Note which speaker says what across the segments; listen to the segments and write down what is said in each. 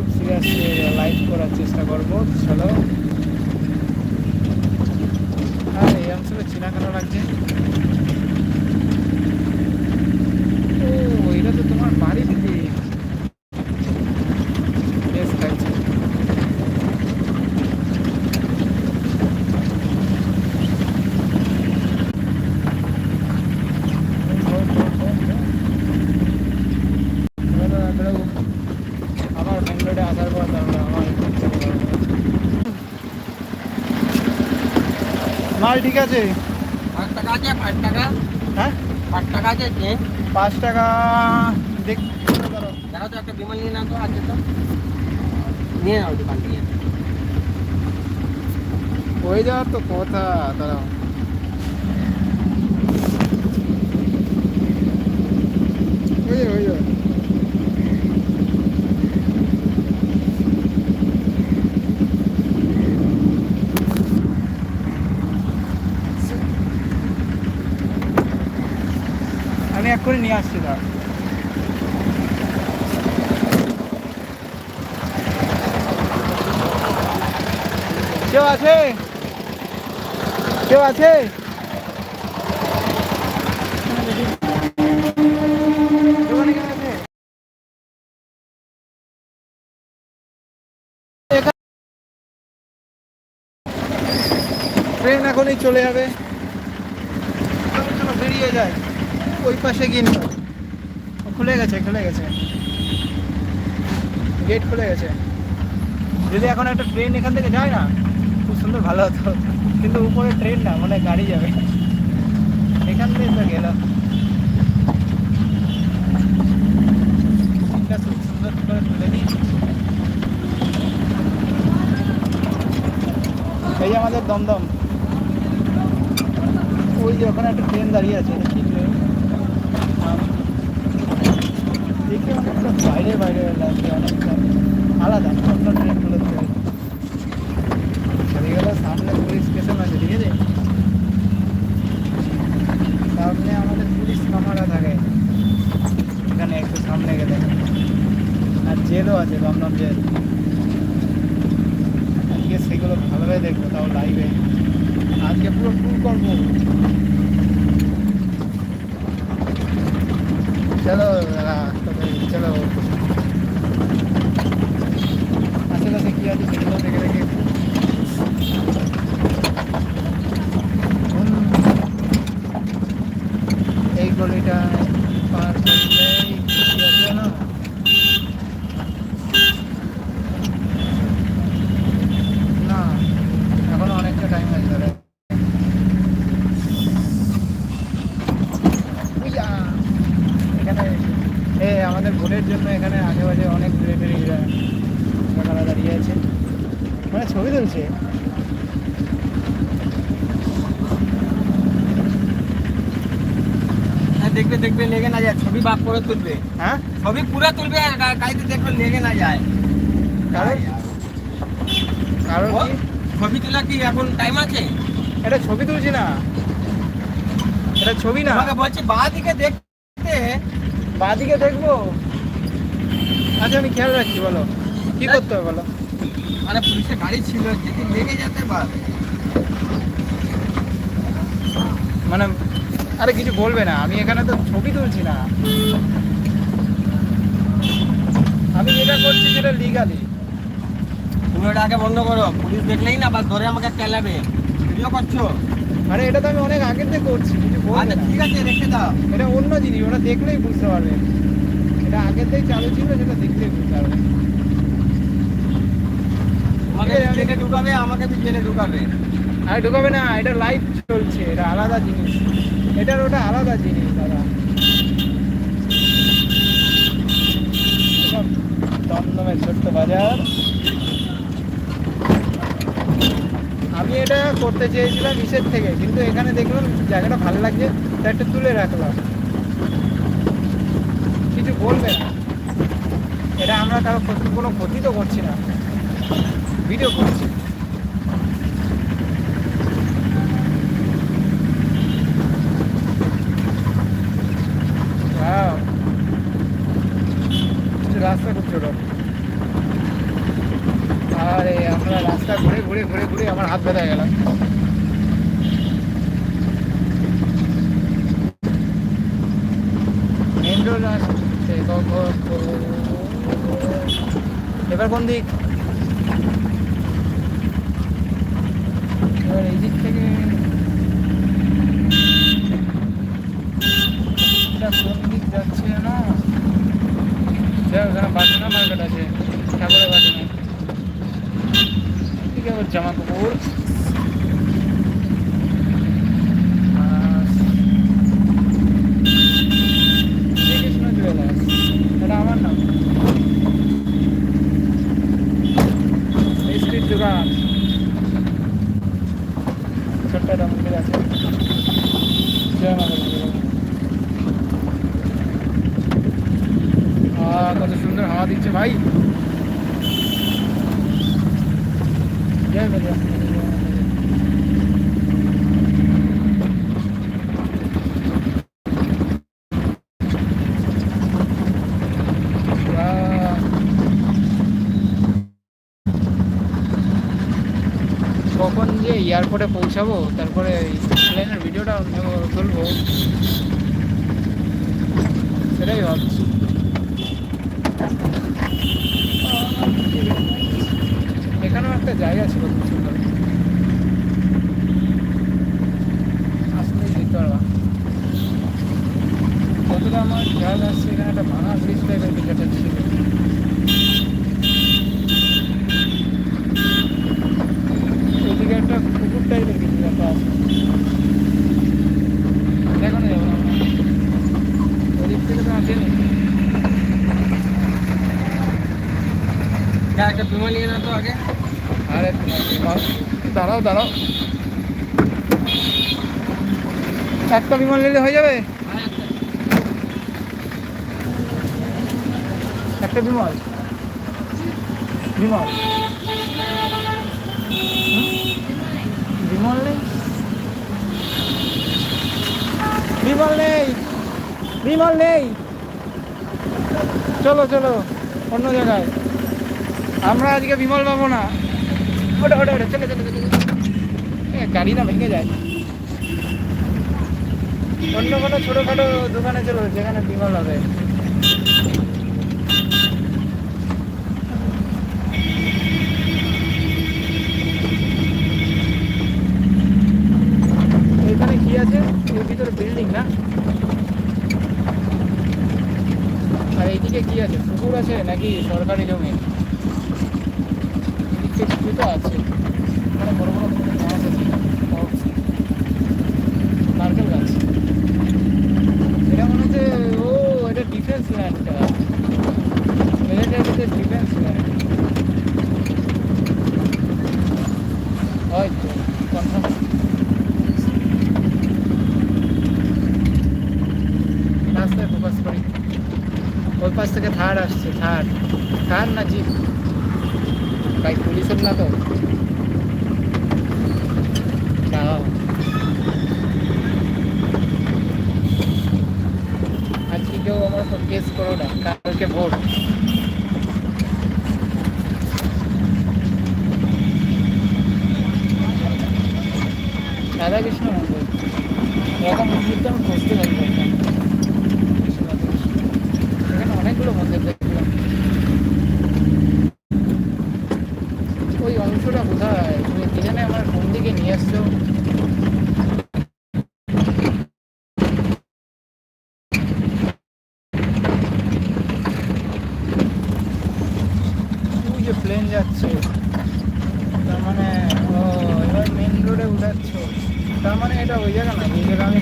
Speaker 1: খুব seriously live করার চেষ্টা করব চলো। হ্যাঁ এই অঞ্চলে চিনাখানা লাগছে ও এটা তো তোমার বাড়ি দিদি বেশ লাগছে আমার মেন রোডে আসার পর তারপরে আমার মাল ঠিক আছে?
Speaker 2: পাঁচ টাকা আছে পাঁচ টাকা।
Speaker 1: হ্যাঁ?
Speaker 2: পাঁচ টাকা আছে যে
Speaker 1: পাঁচ টাকা দেখ
Speaker 2: দেখো তো একটা বিমল নিয়ে নাও তো আছে তো। নিয়ে নাও দোকান থেকে।
Speaker 1: হয়ে যাওয়ার তো কথা তারা হয়ে যাবে হয়ে এক করে নিয়ে আসছি দাঁড়া কেউ আছে কেউ আছে? ট্রেন এখনই চলে যাবে বেরিয়ে যায় ওই পাশে গিয়ে। ও, খুলে গেছে খুলে গেছে। গেট খুলে গেছে। যদি এখন একটা ট্রেন এখান থেকে যায় না খুব সুন্দর ভালো হতো। কিন্তু উপরে ট্রেন না মানে গাড়ি যাবে। এখান থেকে তো গেল সুন্দর করে দিই এই আমাদের দমদম। ওই যে ওখানে একটা ট্রেন দাঁড়িয়ে আছে ঠিক দেখে অনেকটা বাইরে বাইরে লাগছে অনেকটা আলাদা অন্য থেকে গেল সামনে পুলিশ স্টেশন আছে ঠিক সামনে আমাদের পুলিশ কামারা থাকে এখানে একটু সামনে গেলে আর জেলও আছে দমদম জেল আজকে সেগুলো ভালোভাবে দেখব তাও লাইভে আজকে পুরো ফুল করব। চলো দাদা, তবে চলো আশেপাশে কি আছে সেগুলো দেখে দেখে এই গলিটা পার করলেই কি আছে না না এখনও অনেকটা টাইম আছে ধরে উইয়া! এখানে এ আমাদের ভোটের জন্য এখানে আগে বাজে অনেক মিলিটারি কাকারা দাঁড়িয়ে আছে মানে ছবি তুলছে
Speaker 2: হ্যাঁ, দেখবে দেখবে লেগে না যায় ছবি বাপ করে তুলবে।
Speaker 1: হ্যাঁ?
Speaker 2: ছবি পুরো তুলবে গাড়িতে দেখবে লেগে না যায়।
Speaker 1: কারণ? কারণ
Speaker 2: ছবি তোলা কি এখন টাইম আছে?
Speaker 1: এটা ছবি তুলছি না। এটা ছবি না।
Speaker 2: তোমাকে বলছি বাঁ দিকে দেখতে।
Speaker 1: বাদিকে দেখব। আচ্ছা আমি খেয়াল রাখছি বলো। কি করতে হবে বলো?
Speaker 2: মানে পুলিশের গাড়ি ছিল যদি লেগে যেতে পার।
Speaker 1: মানে আরে কিছু বলবে না আমি এখানে তো ছবি তুলছি না। আমি যেটা করছি সেটা লিগালি
Speaker 2: তুমি ওটা আগে বন্ধ করো পুলিশ দেখলেই না বাস ধরে আমাকে চালাবে ভিডিও করছ?
Speaker 1: আরে এটা তো আমি অনেক আগের থেকে করছি কিছু বলবে
Speaker 2: আচ্ছা
Speaker 1: না।
Speaker 2: ঠিক আছে রেখে দাও।
Speaker 1: এটা অন্য জিনিস ওরা দেখলেই বুঝতে পারবে। এটা আগের থেকে চালু ছিল সেটা দেখলেই বুঝতে পারবে। আমাকে
Speaker 2: জেলে ঢুকাবে আমাকে বি জেলে ঢুকাবে।
Speaker 1: আর ঢুকাবে না এটা লাইভ চলছে এটা আলাদা জিনিস। এটার ওটা আলাদা জিনিস, দাদা। দমদমের ছোট্ট বাজার। আমি এটা করতে চেয়েছিলাম ইসের থেকে, কিন্তু এখানে দেখলাম জায়গাটা ভালো লাগছে তাই একটা তুলে রাখলাম। কিছু বলবে না। এটা আমরা কারও কোনো ক্ষতি তো করছি না। ভিডিও করছি Wow. রাস্তা খুব ছোট আরে আমরা রাস্তা ঘুরে ঘুরে ঘুরে ঘুরে আমার হাত হয়ে গেল। রোড এবার কোন দিক এবার এই দিক থেকে এটা কোন দিক যাচ্ছে না দেখ ওখানে বাটনা মার্কেট আছে ঠাকুরের বাটনা ঠিক আছে জামা কাপড় আর শ্রীকৃষ্ণ জুয়েলার্স এটা আমার নাম মিষ্টির দোকান ছোট্ট একটা মন্দির আছে জয় মাতা দি। আহ, কত সুন্দর হাওয়া দিচ্ছে ভাই জয় মাতা দি, জয় মাতা দি। আহ, কখন যে এয়ারপোর্টে পৌঁছাবো, তারপরে প্লেনের ভিডিওটা তুলবো। সেটাই ভাবছি। এখানেও একটা জায়গা ছিল খুব সুন্দর। আসলেই দেখতে পারবা কতটা আমার খেয়াল আসছে, এখানে একটা ভাঙা ব্রিজ টাইপের কিছু একটা ছিল ওইদিকে একটা পুকুর টাইপের কিছু একটা আছে দেখানো যাবে না ওদিক থেকে তো আসেনি
Speaker 2: যা একটা নিয়ে না তো আগে।
Speaker 1: আরে দাঁড়াও দাঁড়াও। একটা বিমান নিলে হয়ে যাবে? একটা। বিমল বিমল বিমল নেই? বিমল নেই? বিমল নেই? চলো চলো অন্য জায়গায়। আমরা আজকে বিমল পাবো না। চলে গাড়ি না ভেঙে যায়। অন্য কোনো ছোটোখাটো দোকানে চলো, যেখানে বিমল হবে। এখানে কি আছে? বিল্ডিং না? আর এইদিকে কি আছে? পুকুর আছে নাকি সরকারি জমি এদিকে কিছু তো আছে মানে বড় বড় গাছ আছে নারকেল গাছ এটা মনে হচ্ছে ও এটা ডিফেন্স ল্যান্ডটা মিলিটারিতে ডিফেন্স ল্যান্ড হয়তো কনফার্ম রাস্তায় ফোকাস করি ওই পাশ থেকে থার্ড আসছে থার্ড থার্ড না জিপ বাইক পুলিশের না তো? Case vote. রাধাকৃষ্ণ মন্দির। এরকম মন্দির তো আমি খুঁজতে পারি এখানে অনেকগুলো মন্দির দেখলাম ওই অংশটা কোথায় তুমি যেখানে আমার কোন দিকে নিয়ে আসছো ওই যে প্লেন যাচ্ছে। তার মানে ও, এবার মেন রোডে উঠাচ্ছ। তার মানে এটা ওই জায়গা না, এই জায়গা আমি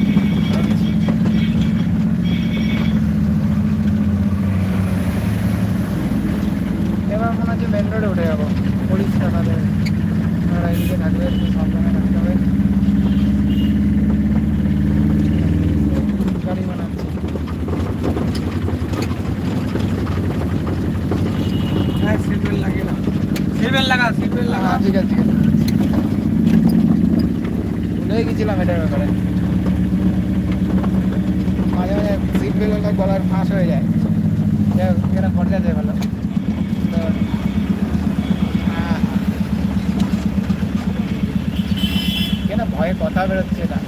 Speaker 1: এবার মনে হচ্ছে মেন রোডে উঠে যাব। থাকাতে আপনারা এদিকে থাকবে, একটু সাবধানে থাকতে ব্যাপারে। মাঝে মাঝে সিট বেল্টটা গলার ফাঁস হয়ে যায়। এটা খরচা যায় ভালো। তো কেন ভয়ে কথা বেরোচ্ছে না?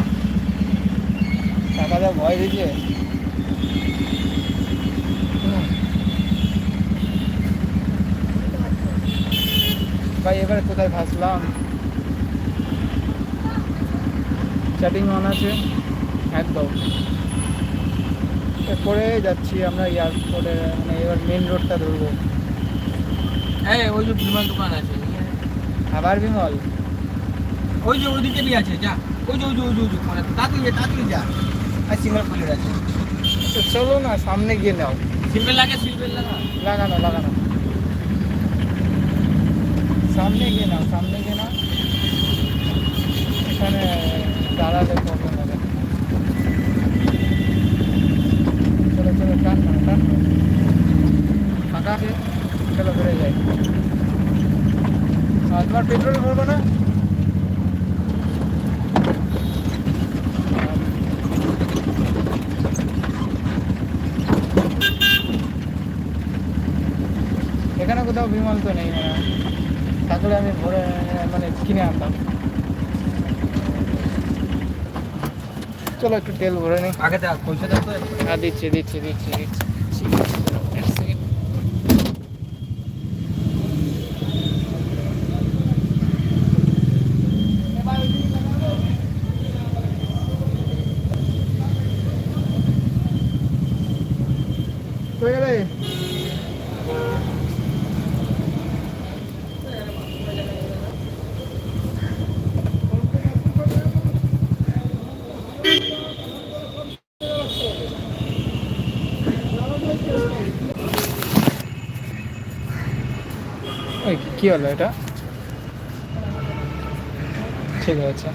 Speaker 1: টাকা ভয় দিচ্ছে। ভাই, এবারে কোথায় ভাসলাম? চ্যাটিং অন আছে। একদম। এরপরে যাচ্ছি আমরা এয়ারপোর্টে মানে এবার মেন রোডটা ধরবো।
Speaker 2: হ্যাঁ ওই যে বিমান দোকান আছে।
Speaker 1: আবার বিমল?
Speaker 2: ওই যে ওদিকে বি আছে যা। ওই যে ওই যে ওই যে ওই যে তাড়াতাড়ি যা তাড়াতাড়ি যা। আর সিঙ্গেল ফুলের আছে
Speaker 1: চলো না সামনে গিয়ে নাও।
Speaker 2: সিম্পল লাগে সিম্পল লাগা।
Speaker 1: লাগানো লাগানো। সামনে গিয়ে নাও সামনে গিয়ে নাও। এখানে দাঁড়ালে প্রবলেম হবে। চলো ফাঁকা আছে, চলো বেড়ে যাই। আর পেট্রোল ভরবো না? এখানে কোথাও বিমল তো নেই মানে। থাকলে আমি ভরে মানে কিনে আনতাম চলো একটু তেল ভরে নিই
Speaker 2: আগে দেখ পয়সা দাও তো।
Speaker 1: হ্যাঁ দিচ্ছি দিচ্ছি দিচ্ছি দিচ্ছি এক সেকেন্ড হয়ে গেলে ওই কি হলো এটা? ঠিক আছে।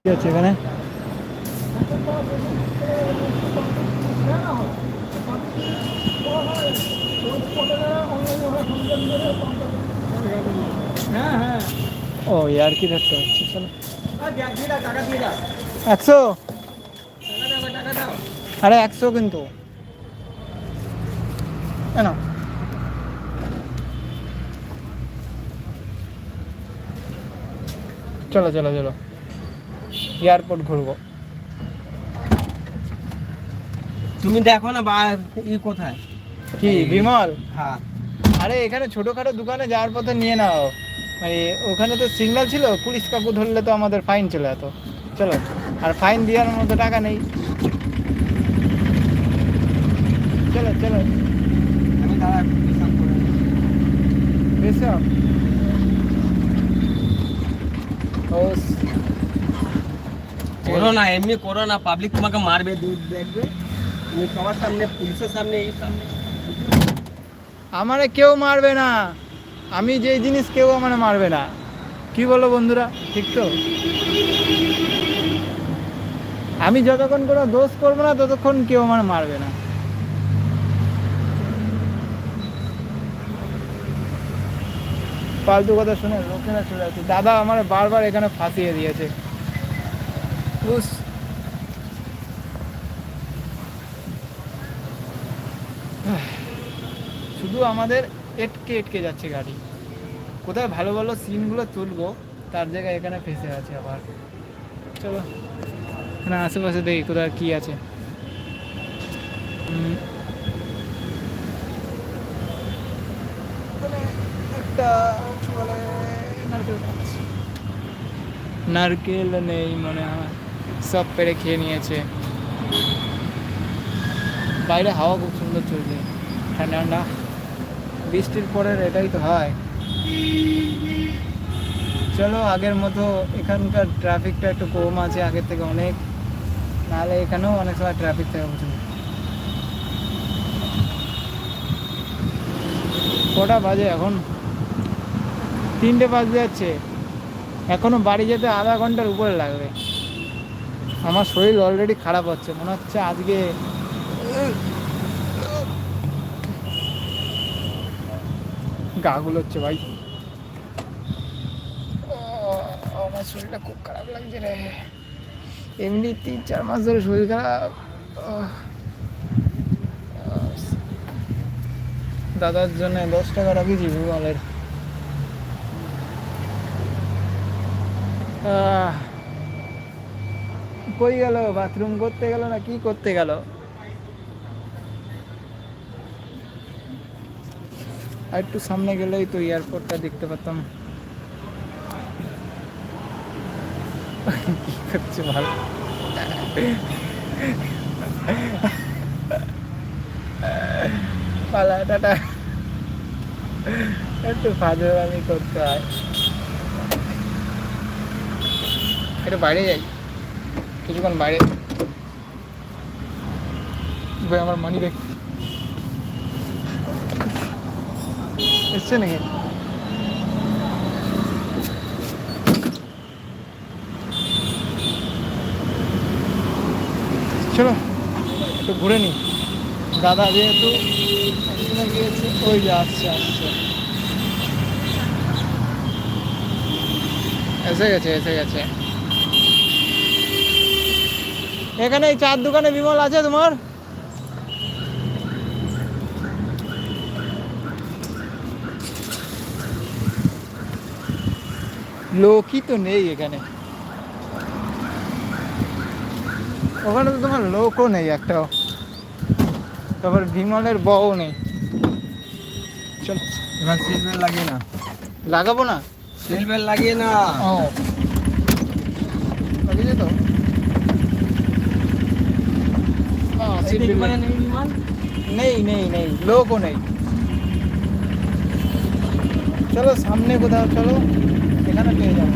Speaker 1: কি আছে এখানে?
Speaker 2: হ্যাঁ হ্যাঁ।
Speaker 1: ও ইয়ার কি ধরতে হচ্ছে চলো একশো? আরে একশো কিন্তু। কেন চলো চলো চলো। এয়ারপোর্ট ঘুরবো।
Speaker 2: তুমি দেখো না বা ই কোথায়?
Speaker 1: কি বিমল?
Speaker 2: হ্যাঁ।
Speaker 1: আরে এখানে ছোটোখাটো দোকানে যাওয়ার পথে নিয়ে নাও। মানে ওখানে তো সিগন্যাল ছিল পুলিশ কাকু ধরলে তো আমাদের ফাইন চলে যেত। চলো আর ফাইন দেওয়ার মতো টাকা নেই। চলো চলো
Speaker 2: আমি দাঁড়া হিসাব করে।
Speaker 1: ও
Speaker 2: করো না এমনি করো না পাবলিক তোমাকে মারবে দুধ দেখবে। তুমি সবার সামনে পুলিশের সামনে এই সামনে।
Speaker 1: আমারে কেউ মারবে না। আমি যেই জিনিস কেউ আমার মারবে না। কি বলো বন্ধুরা ঠিক তো? আমি যতক্ষণ কোনো দোষ করব না ততক্ষণ কেউ আমার মারবে না। ফালতু কথা শুনে লোকেরা চলে যাচ্ছে দাদা আমার বারবার এখানে ফাঁসিয়ে দিয়েছে। শুধু আমাদের এটকে এটকে যাচ্ছে গাড়ি। কোথায় ভালো ভালো সিনগুলো তুলবো তার জায়গায় এখানে ফেসে আছে আবার। চলো এখানে আশেপাশে দেখি কোথায় কি আছে। উম, নারকেল নেই মনে হয়। সব পেরে খেয়ে নিয়েছে। বাইরে হাওয়া খুব সুন্দর চলছে। ঠান্ডা ঠান্ডা। বৃষ্টির পরের এটাই তো হয়। চলো, আগের মতো এখানকার ট্রাফিকটা একটু কম আছে, আগের থেকে অনেক। নাহলে এখানেও অনেক সময় ট্রাফিক থাকে প্রচুর। কটা বাজে এখন? তিনটে বাজতে যাচ্ছে। এখনও বাড়ি যেতে আধা ঘণ্টার উপরে লাগবে। আমার শরীর অলরেডি খারাপ হচ্ছে মনে হচ্ছে আজকে গা গুলোচ্ছে ভাই। আমার শরীরটা খুব খারাপ লাগছে রে। এমনি তিন চার মাস ধরে শরীর খারাপ। দাদার জন্য দশ টাকা রাখিয়েছি বিমলের কই গেল? বাথরুম করতে গেল না কি করতে গেল? আর একটু সামনে গেলেই তো এয়ারপোর্টটা দেখতে পেতাম কি করছে ভালো? পালা, টাটা। একটু করতে হয়। একটু বাইরে যাই। কিছুক্ষণ বাইরে। আমার মানি ব্যাগ এসছে নাকি? চলো, একটু ঘুরে নি। দাদা যেহেতু গিয়েছে, ওই যে আসছে আসছে। এসে গেছে এসে গেছে। এখানে এই চার দোকানে বিমল আছে তোমার? লোকই তো নেই এখানে। ওখানে তো তোমার লোকও নেই একটাও। তারপর বিমলের বউ নেই। চল
Speaker 2: এবার লাগিয়ে না
Speaker 1: লাগাবো না?
Speaker 2: সিট লাগিয়ে না
Speaker 1: ও লাগিয়েছে তো চলো সামনে কোথাও চলো এখানে পেয়ে যাব।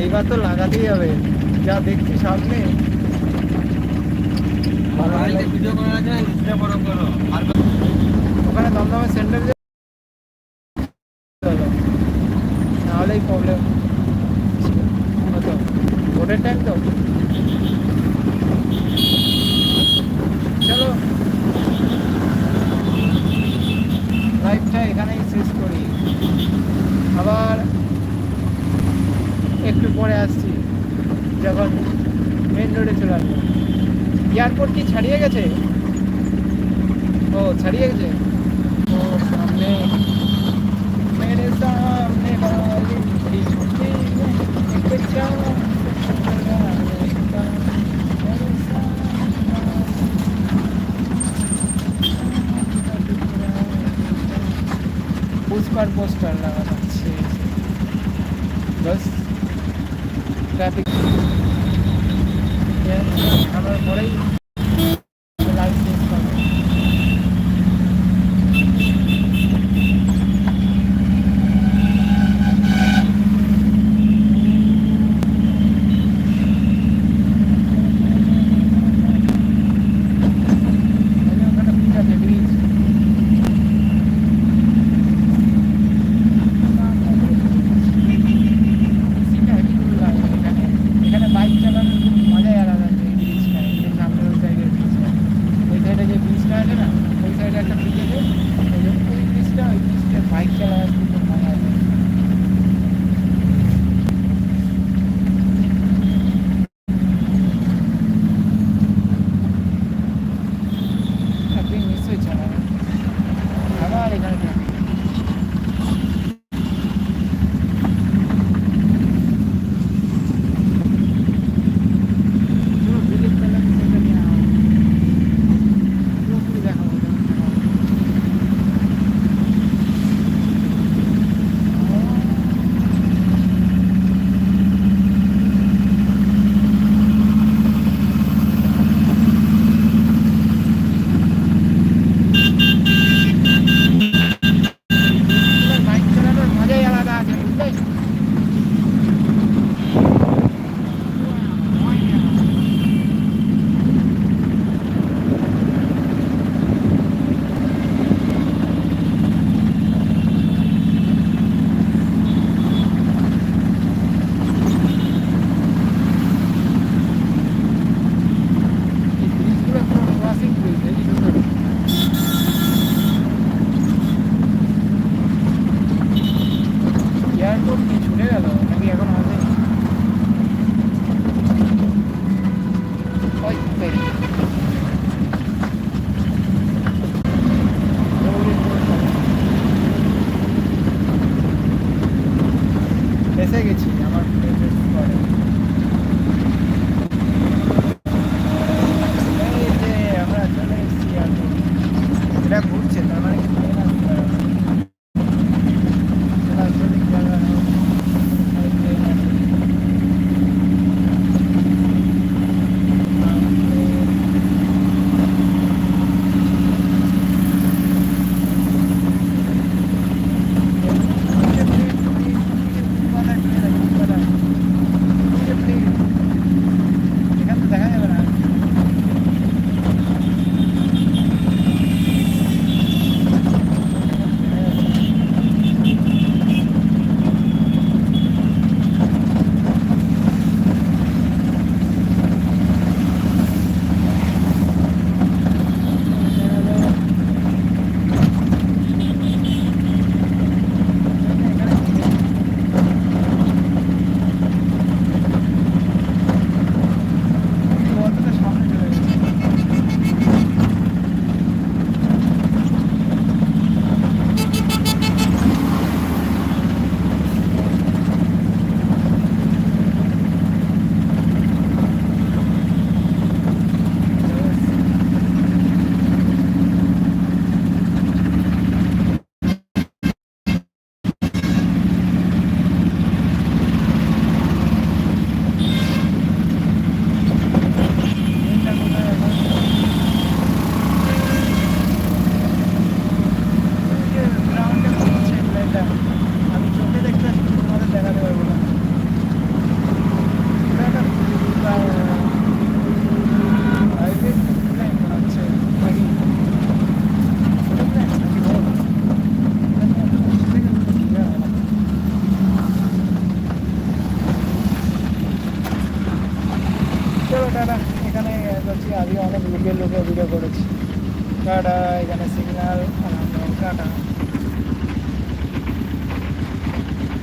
Speaker 1: এইবার তো লাগাতেই হবে যা দেখছি সামনে।
Speaker 2: ভিডিও করা আছে না নিচে বড় করো। আর
Speaker 1: ওখানে দমদমে সেন্টার নাহলেই প্রবলেম হতো ভোটের টাইম তো। চলো। লাইফটা এখানেই শেষ করি। আবার একটু পরে আসছি, যখন মেন রোডে চলে আসব। এয়ারপোর্ট কি ছাড়িয়ে গেছে? ও, ছাড়িয়ে গেছে? सामने। मेरे सामने वाली छोटी उस पर पोस्टर लगाना चाहिए बस ट्रैफ़िक हमारे গাড়িটা ঘুরছে তার মানে